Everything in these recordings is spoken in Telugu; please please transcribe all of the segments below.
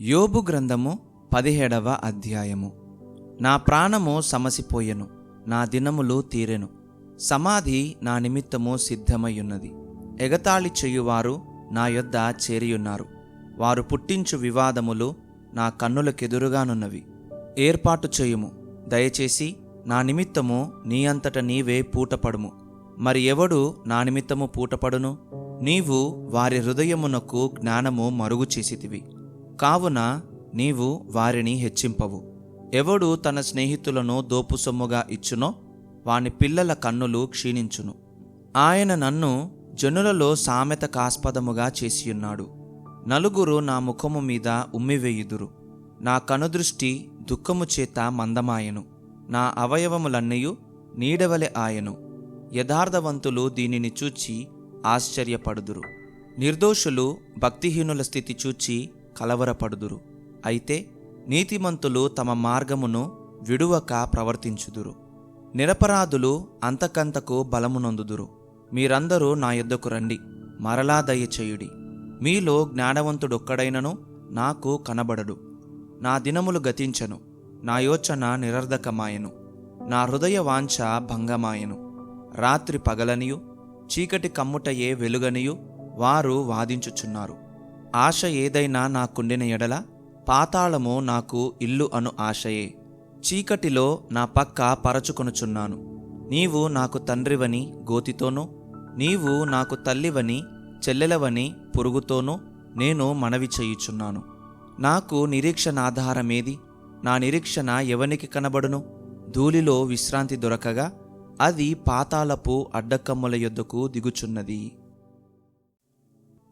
యోబు గ్రంథము పదిహేడవ అధ్యాయము. నా ప్రాణము సమసిపోయెను నా దినములు తీరెను. సమాధి నా నిమిత్తము సిద్ధమయ్యున్నది. ఎగతాళి చెయ్యువారు నా యొద్ద చేరియున్నారు. వారు పుట్టించు వివాదములు నా కన్నులకెదురుగానున్నవి. ఏర్పాటు చేయుము. దయచేసి నా నిమిత్తము నీ అంతట నీవే పూటపడుము. మరి ఎవడు నా నిమిత్తము పూటపడును? నీవు వారి హృదయమునకు జ్ఞానము మరుగు చేసితివి. కావున నీవు వారిని హెచ్చింపవు. ఎవడు తన స్నేహితులను దోపు సొమ్ముగా ఇచ్చునో వాని పిల్లల కన్నులు క్షీణించును. ఆయన నన్ను జనులలో సామెత కాస్పదముగా చేసియున్నాడు. నలుగురు నా ముఖము మీద ఉమ్మివేయుదురు. నా కనుదృష్టి దుఃఖము చేత మందమాయను. నా అవయవములన్నయు నీడవలె ఆయను. యథార్థవంతులు దీనిని చూచి ఆశ్చర్యపడుదురు. నిర్దోషులు భక్తిహీనుల స్థితి చూచి కలవరపడుదురు. అయితే నీతిమంతులు తమ మార్గమును విడువక ప్రవర్తించుదురు. నిరపరాధులు అంతకంతకు బలమునొందుదురు. మీరందరూ నా యొద్దకు రండి మరలా దయచేయుడి. మీలో జ్ఞానవంతుడొక్కడైనను నాకు కనబడడు. నా దినములు గతించను నా యోచన నిరర్ధకమాయెను. నా హృదయ వాంఛ భంగమాయెను. రాత్రి పగలనియు చీకటి కమ్ముటయే వెలుగనియు వారు వాదించుచున్నారు. ఆశ ఏదైనా నాకుండిన ఎడల పాతాళము నాకు ఇల్లు అను ఆశయే. చీకటిలో నా పక్క పరచుకొనుచున్నాను. నీవు నాకు తండ్రివని గోతితోనూ నీవు నాకు తల్లివని చెల్లెలవని పురుగుతోనూ నేను మనవి చేయుచున్నాను. నాకు నిరీక్షణ ఆధారమేది నా నిరీక్షణ ఎవనికి కనబడును? ధూళిలో విశ్రాంతి దొరకగా అది పాతాళపు అడ్డకమ్ముల యొద్దకు దిగుచున్నది.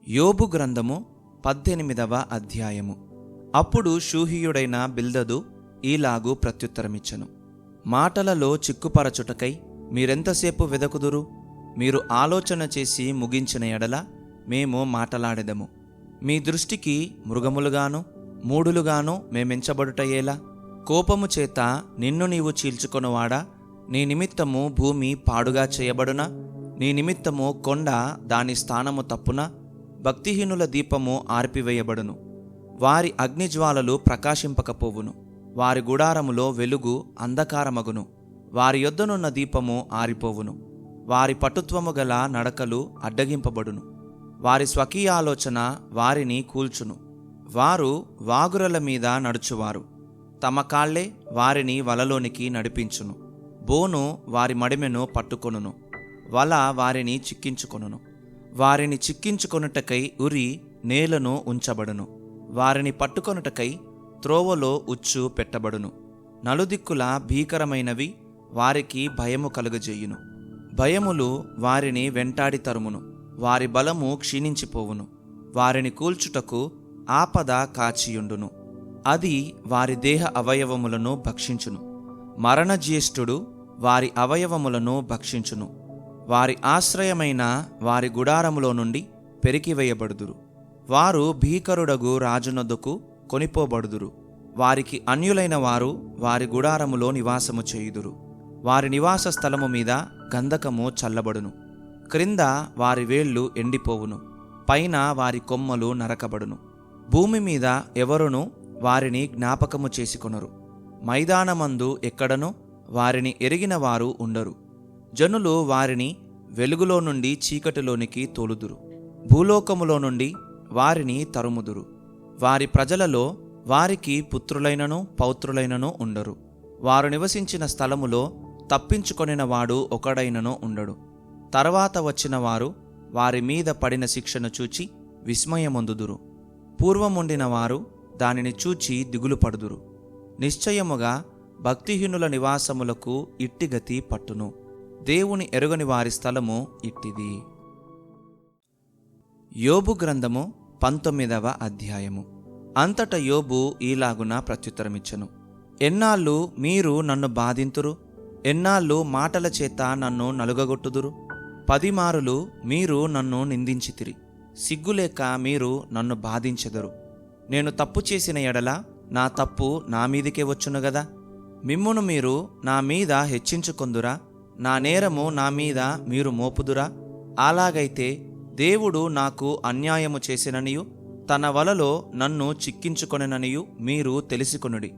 యోబు గ్రంథము పద్దెనిమిదవ అధ్యాయము. అప్పుడు షూహియుడైన బిల్దదు ఈలాగు ప్రత్యుత్తరమిచ్చను. మాటలలో చిక్కుపరచుటకై మీరెంతసేపు వెదకుదురు? మీరు ఆలోచన చేసి ముగించిన ఎడల మేము మాటలాడెదము. మీ దృష్టికి మృగములుగాను మూడులుగాను మేమెంచబడుటయేలా? కోపము చేత నిన్ను నీవు చీల్చుకొనువాడా? నీ నిమిత్తము భూమి పాడుగా చేయబడునా? నీ నిమిత్తము కొండ దాని స్థానము తప్పునా? భక్తిహీనుల దీపము ఆర్పివేయబడును. వారి అగ్నిజ్వాలలు ప్రకాశింపకపోవును. వారి గుడారములో వెలుగు అంధకారమగును. వారి యొద్దనున్న దీపము ఆరిపోవును. వారి పటుత్వము గల నడకలు అడ్డగింపబడును. వారి స్వకీయ ఆలోచన వారిని కూల్చును. వారు వాగురల మీద నడుచువారు. తమ కాళ్ళే వారిని వలలోనికి నడిపించును. బోను వారి మడిమెను పట్టుకొనును. వల వారిని చిక్కించుకొనును. వారిని చిక్కించుకొనుటకై ఉరి నేలను ఉంచబడును. వారిని పట్టుకొనుటకై త్రోవలో ఉచ్చు పెట్టబడును. నలుదిక్కుల భీకరమైనవి వారికి భయము కలుగజేయును. భయములు వారిని వెంటాడి తరుమును. వారి బలము క్షీణించిపోవును. వారిని కూల్చుటకు ఆపద కాచియుండును. అది వారి దేహ అవయవములను భక్షించును. మరణజ్యేష్ఠుడు వారి అవయవములను భక్షించును. వారి ఆశ్రయమైన వారి గుడారములో నుండి పెరికివేయబడుదురు వారు భీకరుడగు రాజునొద్దకు కొనిపోబడుదురు. వారికి అన్యులైన వారు వారి గుడారములో నివాసము చేయుదురు. వారి నివాస స్థలము మీద గంధకము చల్లబడును. క్రింద వారి వేళ్ళు ఎండిపోవును. పైన వారి కొమ్మలు నరకబడును. భూమి మీద ఎవరును వారిని జ్ఞాపకము చేసుకొనరు. మైదానమందు ఎక్కడనో వారిని ఎరిగిన వారు ఉండరు. జనులు వారిని వెలుగులో నుండి చీకటిలోనికి తోలుదురు. భూలోకములో నుండి వారిని తరుముదురు. వారి ప్రజలలో వారికి పుత్రులైనను పౌత్రులైనను ఉండరు. వారు నివసించిన స్థలములో తప్పించుకొనిన వాడు ఒకడైనను ఉండడు. తర్వాత వచ్చిన వారు వారి మీద పడిన శిక్షను చూచి విస్మయమొందుదురు. పూర్వముండిన వారు దానిని చూచి దిగులు పడుదురు నిశ్చయముగా భక్తిహీనుల నివాసములకు ఇట్టిగతి పట్టును. దేవుని ఎరుగని వారి స్థలము ఇట్టిది. యోబు గ్రంథము పంతొమ్మిదవ అధ్యాయము. అంతట యోబు ఈలాగున ప్రత్యుత్తరమిచ్చను. ఎన్నాళ్ళు మీరు నన్ను బాధింతురు? ఎన్నాళ్ళు మాటల చేత నన్ను నలుగగొట్టుదురు? పదిమారులు మీరు నన్ను నిందించితిరి. సిగ్గులేక మీరు నన్ను బాధించెదరు. నేను తప్పు చేసిన ఎడల నా తప్పు నా మీదికే వచ్చును గదా? మిమ్మును మీరు నా మీద హెచ్చించుకొందురా? నా నేరము నా మీద మీరు మోపుదురా. అలాగైతే దేవుడు నాకు అన్యాయము చేసిననియు తన వలలో నన్ను చిక్కించుకొనననియు మీరు తెలుసుకొనుడి.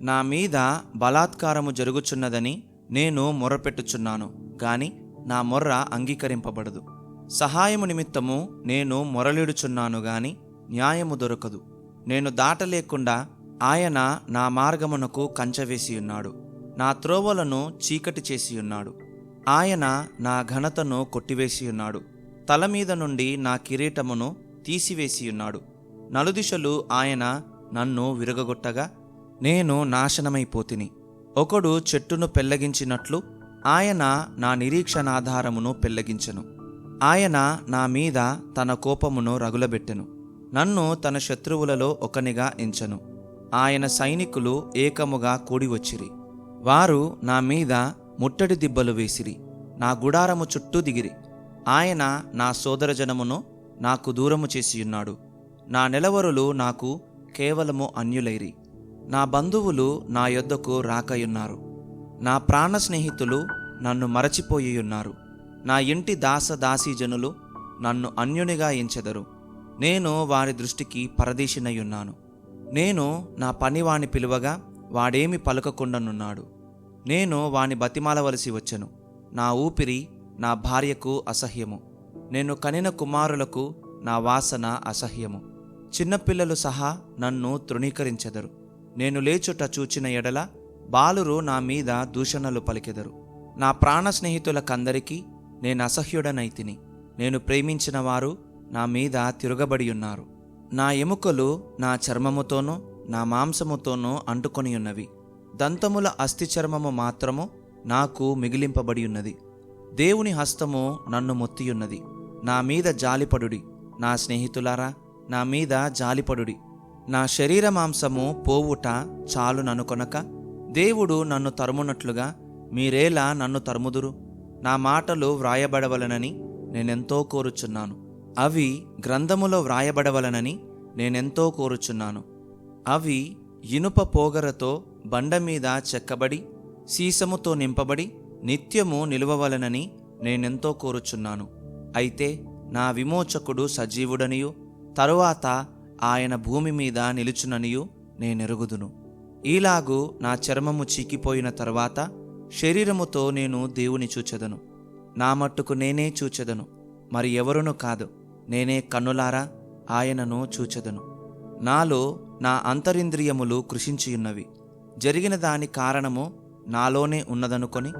నా మీద బలాత్కారము జరుగుచున్నదని నేను మొరపెట్టుచున్నాను గాని నా మొర్ర అంగీకరింపబడదు. సహాయము నిమిత్తము నేను మొరలిడుచున్నాను గాని న్యాయము దొరకదు. నేను దాటలేకుండా ఆయన నా మార్గమునకు కంచవేసి ఉన్నాడు నా త్రోవలను చీకటి చేసి ఉన్నాడు. ఆయన నా ఘనతను కొట్టివేసి ఉన్నాడు. తల మీద నుండి నా కిరీటమును తీసివేసి ఉన్నాడు. నలుదిశలు ఆయన నన్ను విరగగొట్టగా నేను నాశనమైపోతిని. ఒకడు చెట్టును పెళ్ళగించినట్లు ఆయన నా నిరీక్షణాధారమును పెళ్ళగించెను ఆయన నా మీద తన కోపమును రగులబెట్టెను. నన్ను తన శత్రువులలో ఒకనిగా ఎంచెను. ఆయన సైనికులు ఏకముగా కూడివచ్చిరి వారు నా మీద ముట్టడి దిబ్బలు వేసిరి నా గుడారము చుట్టూ దిగిరి. ఆయన నా సోదరజనమును నాకు దూరము చేసియున్నాడు నా నెలవరులు నాకు కేవలము అన్యులైరి. నా బంధువులు నా యొద్దకు రాకయున్నారు. నా ప్రాణ స్నేహితులు నన్ను మరచిపోయియున్నారు నా ఇంటి దాస దాసీజనులు నన్ను అన్యునిగా ఎంచెదరు. నేను వారి దృష్టికి పరదేశినయున్నాను నేను నా పనివాని పిలువగా వాడేమి పలకకుండానున్నాడు. నేను వాని బతిమాలవలసి వచ్చెను. నా ఊపిరి నా భార్యకు అసహ్యము. నేను కనిన కుమారులకు నా వాసన అసహ్యము. చిన్నపిల్లలు సహా నన్ను తృణీకరించెదరు. నేను లేచుట చూచిన ఎడల బాలురు నా మీద దూషణలు పలికెదరు. నా ప్రాణ స్నేహితులకందరికీ నేను అసహ్యుడనైతిని. నేను ప్రేమించిన వారు నా మీద తిరగబడి ఉన్నారు నా ఎముకలు నా చర్మముతోనూ నా మాంసముతోనూ అంటుకొని ఉన్నవి. దంతముల అస్థి చర్మము మాత్రము నాకు మిగిలింపబడి ఉన్నది. దేవుని హస్తము నన్ను మొత్తియున్నది. నా మీద జాలిపడుడి నా స్నేహితులారా నా మీద జాలిపడుడి. నా శరీర మాంసము పోవుట చాలుననుకొనక దేవుడు నన్ను తరుమునట్లుగా మీరేలా నన్ను తరుముదురు. నా మాటలు వ్రాయబడవలనని నేనెంతో కోరుచున్నాను. అవి గ్రంథములో వ్రాయబడవలనని నేనెంతో కోరుచున్నాను. అవి ఇనుప పోగరతో బండ మీద చెక్కబడి సీసముతో నింపబడి నిత్యము నిలువవలనని నేనెంతో కోరుచున్నాను. అయితే నా విమోచకుడు సజీవుడనియు తరువాత ఆయన భూమి మీద నిలుచుననియు నేనెరుగుదును. ఈలాగు నా చర్మము చీకిపోయిన తరువాత శరీరముతో నేను దేవుని చూచెదను. నా మట్టుకు నేనే చూచెదను. మరి ఎవరును కాదు నేనే కన్నులారా ఆయనను చూచెదను. నాలో నా అంతరింద్రియములు కృషించియున్నవి. జరిగిన దాని కారణము నాలోనే ఉన్నదనుకొని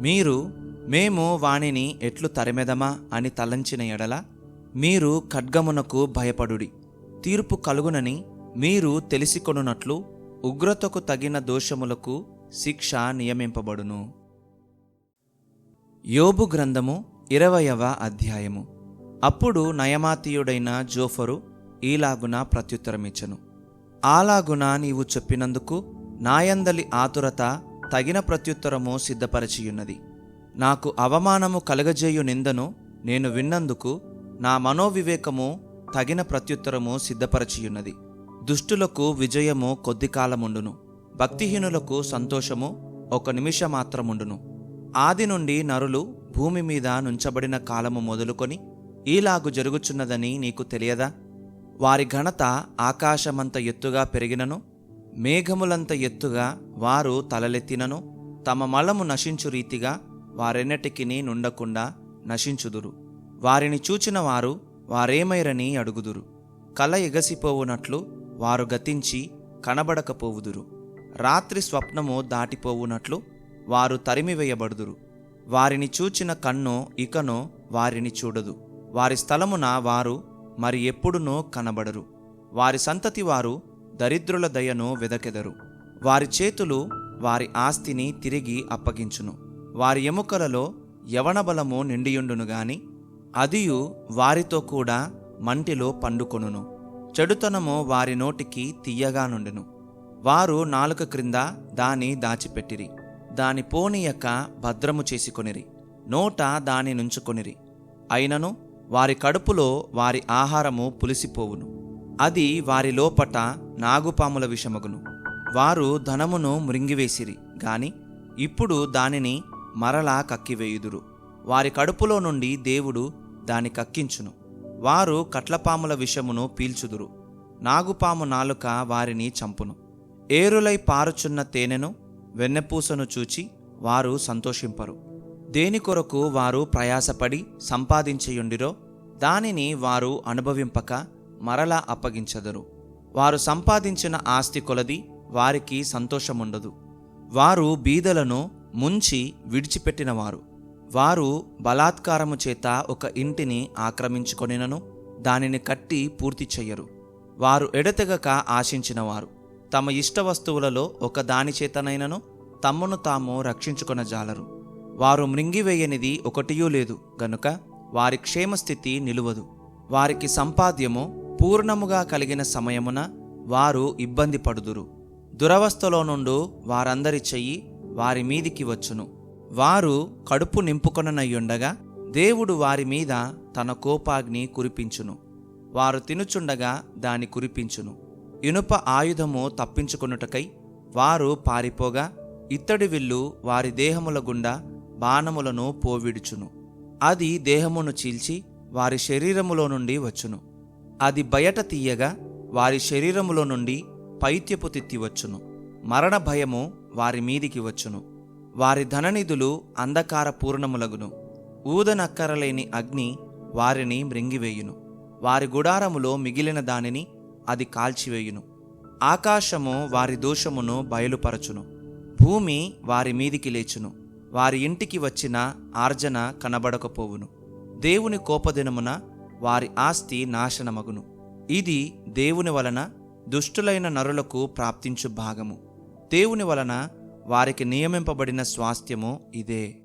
మీరు మేము వానిని ఎట్లు తరిమెదమా అని తలంచిన ఎడల మీరు ఖడ్గమునకు భయపడుడి. తీర్పు కలుగునని మీరు తెలిసికొనున్నట్లు ఉగ్రతకు తగిన దోషములకు శిక్ష నియమింపబడును. యోబు గ్రంథము ఇరవయవ అధ్యాయము. అప్పుడు నయమాతీయుడైన జోఫరు ఈలాగున ప్రత్యుత్తరమిచ్చను. ఆలాగున నీవు చెప్పినందుకు నాయందలి ఆతురత తగిన ప్రత్యుత్తరము సిద్ధపరచియున్నది. నాకు అవమానము కలగజేయు నిందను నేను విన్నందుకు నా మనోవివేకము తగిన ప్రత్యుత్తరము సిద్ధపరచియున్నది. దుష్టులకు విజయము కొద్ది కాలముండును. భక్తిహీనులకు సంతోషము ఒక నిమిషం మాత్రముండును. ఆది నుండి నరులు భూమి మీద నుంచబడిన కాలము మొదలుకొని ఈలాగు జరుగుచున్నదని నీకు తెలియదా? వారి ఘనత ఆకాశమంత ఎత్తుగా పెరిగినను మేఘములంత ఎత్తుగా వారు తలలెత్తినను తమ మలము నశించు రీతిగా వారెన్నటికిని నుండకుండా నశించుదురు. వారిని చూచిన వారు వారేమైరని అడుగుదురు. కల ఎగసిపోవునట్లు వారు గతించి కనబడకపోవుదురు. రాత్రి స్వప్నము దాటిపోవునట్లు వారు తరిమివేయబడుదురు. వారిని చూచిన కన్ను ఇకను వారిని చూడదు. వారి స్థలమున వారు మరి ఎప్పుడునో కనబడరు. వారి సంతతి వారు దరిద్రుల దయను వెదకెదరు. వారి చేతులు వారి ఆస్తిని తిరిగి అప్పగించును. వారి ఎముకలలో యవనబలము నిండియుండును గాని అదియు వారితో కూడా మంటిలో పండుకొనును. చెడుతనము వారి నోటికి తీయగానుండెను వారు నాలుక క్రింద దాని దాచిపెట్టిరి. దాని పోనీయక భద్రము చేసుకొనిరి. నోట దాని నుంచుకొనిరి. అయినను వారి కడుపులో వారి ఆహారము పులిసిపోవును. అది వారి లోపట నాగుపాముల విషమగును. వారు ధనమును మృంగివేసిరి గాని ఇప్పుడు దానిని మరలా కక్కివేయుదురు. వారి కడుపులో నుండి దేవుడు దాని కక్కించును. వారు కట్లపాముల విషమును పీల్చుదురు. నాగుపాము నాలుక వారిని చంపును. ఏరులై పారుచున్న తేనెను వెన్నెపూసను చూచి వారు సంతోషింపరు. దేని కొరకు వారు ప్రయాసపడి సంపాదించేయుండిరో దానిని వారు అనుభవింపక మరలా అప్పగించదరు. వారు సంపాదించిన ఆస్తి కొలది వారికి సంతోషముండదు. వారు బీదలను ముంచి విడిచిపెట్టినవారు. వారు బలాత్కారము చేత ఒక ఇంటిని ఆక్రమించుకొనినను దానిని కట్టి పూర్తి చెయ్యరు. వారు ఎడతెగక ఆశించినవారు. తమ ఇష్ట వస్తువులలో ఒక దాని చేతనైనను తమ్మును తాము రక్షించుకొనజాలరు. వారు మృంగివేయనిది ఒకటియూ లేదు గనుక వారి క్షేమస్థితి నిలువదు. వారికి సంపాద్యము పూర్ణముగా కలిగిన సమయమున వారు ఇబ్బంది పడుదురు. దురవస్థలో నుండు వారందరి చెయ్యి వారి మీదికి వచ్చును. వారు కడుపు నింపుకొననయ్యుండగా దేవుడు వారి మీద తన కోపాగ్ని కురిపించును. వారు తినుచుండగా దాని కురిపించును. ఇనుప ఆయుధము తప్పించుకొనుటకై వారు పారిపోగా ఇత్తడి విల్లు వారి దేహముల గుండా బాణములను పోవిడుచును. అది దేహమును చీల్చి వారి శరీరములో నుండి వచ్చును. అది బయట తీయగా వారి శరీరములో నుండి పైత్యపు తిత్తి వచ్చును. మరణ భయము వారి మీదికి వచ్చును. వారి ధననిధులు అంధకార పూర్ణములగును ఊదనక్కరలేని అగ్ని వారిని మృంగివేయును. వారి గుడారములో మిగిలిన దానిని అది కాల్చివేయును. ఆకాశము వారి దోషమును బయలుపరచును. భూమి వారి మీదికి లేచును. వారి ఇంటికి వచ్చిన ఆర్జన కనబడకపోవును. దేవుని కోపదినమున వారి ఆస్తి నాశనమగును. ఇది దేవుని వలన దుష్టులైన నరులకు ప్రాప్తించు భాగము. దేవుని వలన వారికి నియమింపబడిన స్వాస్థ్యము ఇదే.